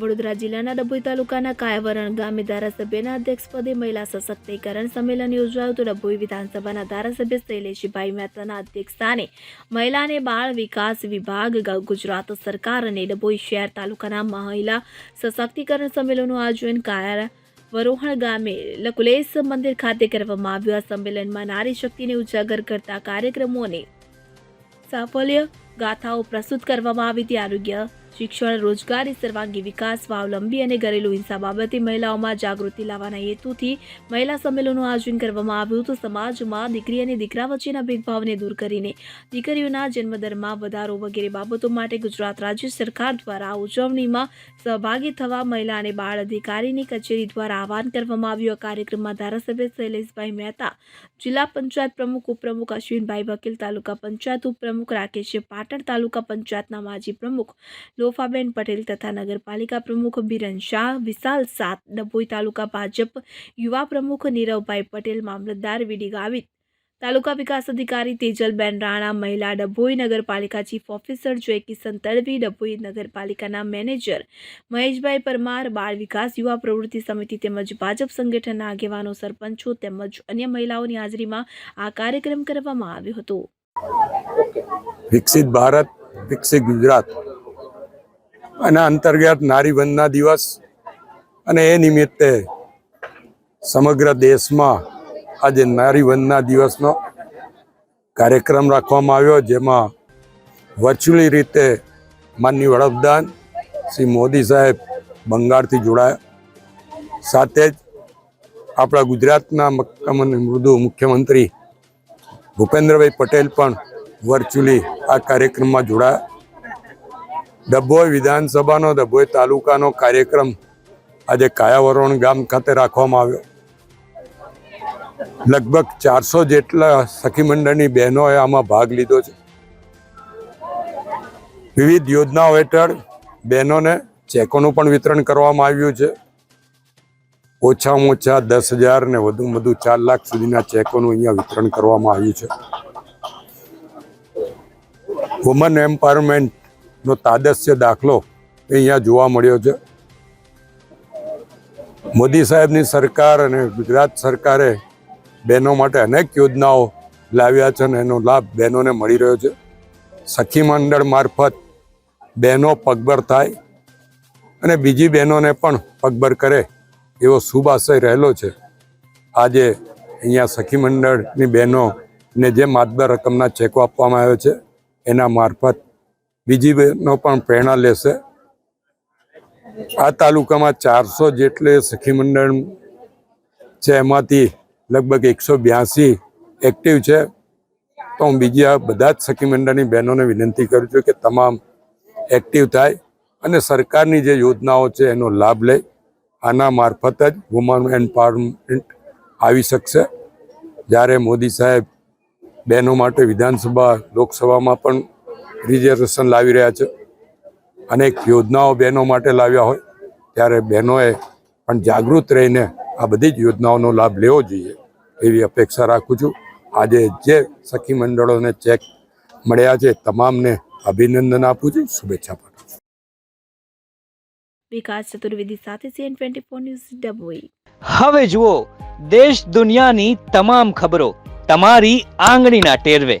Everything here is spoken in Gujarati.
વડોદરા જિલ્લાના ડભોઈ તાલુકાના કાયાવરણ ગામે ધારાસભ્યના અધ્યક્ષપદે મહિલા સશક્તિકરણ સંમેલન યોજાયું તો ડભોઈ વિધાનસભાના ધારાસભ્ય શૈલેષભાઈ મહેતાના અધ્યક્ષસ્થાને મહિલા અને બાળ વિકાસ વિભાગ ગુજરાત સરકાર અને ડભોઈ શહેર તાલુકાના મહિલા સશક્તિકરણ સંમેલનનું આયોજન કાયા વરોહણ ગામે લકુલેશ મંદિર ખાતે કરવામાં આવ્યું. આ સંમેલનમાં નારી શક્તિને ઉજાગર કરતા કાર્યક્રમો અને સાફલ્ય ગાથાઓ પ્રસ્તુત કરવામાં આવી. હતી આરોગ્ય શિક્ષણ, રોજગારી, સર્વાંગી વિકાસ, સ્વાવલંબી અને ઘરેલુ હિંસા બાબતે મહિલાઓમાં જાગૃતિ લાવવાના હેતુથી મહિલા સંમેલનનું આયોજન કરવામાં આવ્યું હતું. સમાજમાં દીકરી અને દીકરા વચ્ચેના ભેદભાવને દૂર કરીને દીકરીઓના જન્મદરમાં વધારો વગેરે બાબતો માટે ગુજરાત રાજ્ય સરકાર દ્વારા ઉજવણીમાં સહભાગી થવા મહિલા અને બાળ અધિકારીની કચેરી દ્વારા આહવાન કરવામાં આવ્યું. આ કાર્યક્રમમાં ધારાસભ્ય શૈલેષભાઈ મહેતા, જિલ્લા પંચાયત પ્રમુખ, ઉપપ્રમુખ અશ્વિનભાઈ વકીલ, તાલુકા પંચાયત ઉપપ્રમુખ રાકેશ પાટણ, તાલુકા પંચાયતના માજી પ્રમુખ લોફાબેન પટેલ તથા નગરપાલિકા પ્રમુખ બિરન શાહ, વિશાલ સાત, ડભોઈ તાલુકા ભાજપ યુવા પ્રમુખ નીરવભાઈ પટેલ, મામલતદાર વીડી ગાવિત, તાલુકા વિકાસ અધિકારી તેજલબેન રાણા, મહિલા ડભોઈ નગરપાલિકા ચીફ ઓફિસર જયકિશન તડવી, ડભોઈ નગરપાલિકાના મેનેજર મહેશભાઈ પરમાર, બાળ વિકાસ યુવા પ્રવૃત્તિ સમિતિ તેમજ ભાજપ સંગઠનના આગેવાનો સરપંચો તેમજ અન્ય મહિલાઓની હાજરીમાં આ કાર્યક્રમ કરવામાં આવ્યો હતો. વિકસિત ભારત, વિકસિત ગુજરાત એના અંતર્ગત નારી વંદના દિવસ અને એ નિમિત્તે સમગ્ર દેશમાં આજે નારી વંદના દિવસનો કાર્યક્રમ રાખવામાં આવ્યો, જેમાં વર્ચ્યુઅલી રીતે માનની વડાપ્રધાન શ્રી મોદી સાહેબ બંગાળથી જોડાયા. સાથે જ આપણા ગુજરાતના મક્કમ અને મૃદુ મુખ્યમંત્રી ભૂપેન્દ્રભાઈ પટેલ પણ વર્ચ્યુઅલી આ કાર્યક્રમમાં જોડાયા. ડભોઈ વિધાનસભાનો, ડભોઈ તાલુકાનો કાર્યક્રમ આજે કાયાવરોણ ગામ ખાતે રાખવામાં આવ્યો. લગભગ ચારસો જેટલા સખી મંડળની બહેનોએ આમાં ભાગ લીધો છે. વિવિધ યોજનાઓ હેઠળ બહેનોને ચેકોનું પણ વિતરણ કરવામાં આવ્યું છે. ઓછામાં ઓછા દસ હજાર ને વધુ વધુ ચાર લાખ સુધીના ચેકોનું અહીંયા વિતરણ કરવામાં આવ્યું છે. વુમન એમ્પાવરમેન્ટનો તાદસ્ય દાખલો અહીંયા જોવા મળ્યો છે. મોદી સાહેબની સરકાર અને ગુજરાત સરકારે બહેનો માટે અનેક યોજનાઓ લાવ્યા છે અને એનો લાભ બહેનોને મળી રહ્યો છે. સખી મંડળ મારફત બહેનો પગભર થાય અને બીજી બહેનોને પણ પગભર કરે એવો શુભ આશય રહેલો છે. આજે અહીંયા સખી મંડળની બહેનોને જે માતબર રકમના ચેકો આપવામાં આવ્યો છે, એના મારફત બીજી બહેનો પણ પ્રેરણા લેશે. આ તાલુકામાં ચારસો જેટલે સખી મંડળ છે, એમાંથી લગભગ એકસો બ્યાસી એક્ટિવ છે. તો હું બીજી આ બધા જ સખી મંડળની બહેનોને વિનંતી કરું છું કે તમામ એક્ટિવ થાય અને સરકારની જે યોજનાઓ છે, એનો લાભ લે. આના મારફત જ વુમન એમ્પાવરમેન્ટ આવી શકશે. જ્યારે મોદી સાહેબ બહેનો માટે વિધાનસભા, લોકસભામાં પણ રિઝર્વેશન લાવી રહ્યા છે. અનેક યોજનાઓ બહેનો માટે લાવ્યા હોય. ત્યારે બહેનોએ પણ જાગૃત રહીને આ બધી જ યોજનાઓનો લાભ લેવો જોઈએ એવી અપેક્ષા રાખું છું. આજે જે સખી મંડળોને ચેક મળ્યા છે તમામને અભિનંદન આપું છું. શુભેચ્છા પાઠવું છું. વિકાસ ચતુર્વેદી સાથે CN twenty four news Dabhoi હવે જુઓ દેશ દુનિયાની તમામ ખબરો તમારી આંગળીના ટેરવે.